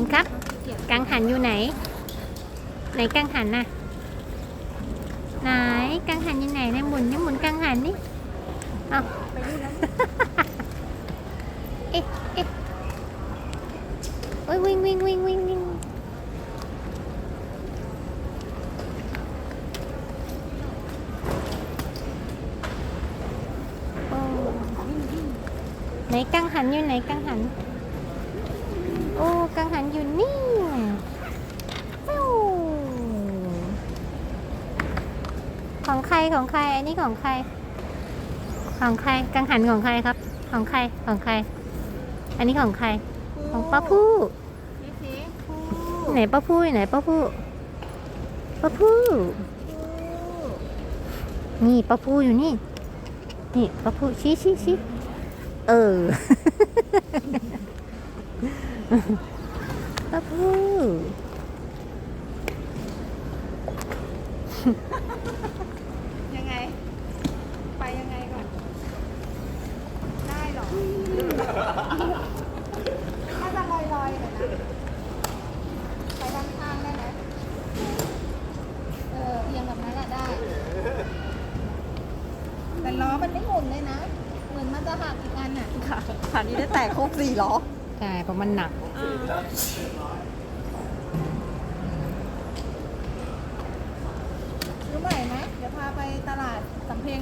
นครับกังหันอยู่ไหน ไหนกังหันน่ะไหนกังหันอยู่ไหนเนี่ยหมุนนี่หมุนกังหันนี่เอาไปนู่นแล้วเอ๊ะเอ๊ะโอ้ยวิ่งวิ่งวิ่งวิ่งวิ่งโอ้ไหนกังหันอยู่ไหนกังหันโอ้กังหันอยู่นี่ฟิวของใครของใครอันนี้ของใคร ของใครกังหันของใครครับ ของใครของใคร อันนี้ของใคร ของป้าผู้พี่พีไหนป้าผู้อยู่ไหนป้าผู้ป้าผู้นี่ป้าผู้อยู่นี่ นี่ป้าผู้ชี้ชี้ชี้เออ ป้าผู้ยังไง ไปยังไงก่อน ได้เหรอถ้าจะลอยๆหน่อยนะไปด้านข้างได้ไหมเออเอียงแบบนั้นแหละได้ แต่ล้อมันไม่หมุนเลยนะ เหมือนมันจะหักอีกอันน่ะค่ะคันนี้ได้แตกโคกสี่ล้อ ใช่เพราะมันหนัก รู้ไหม่ไหมเดี๋ยวพาไปตลาดสำเพ็ง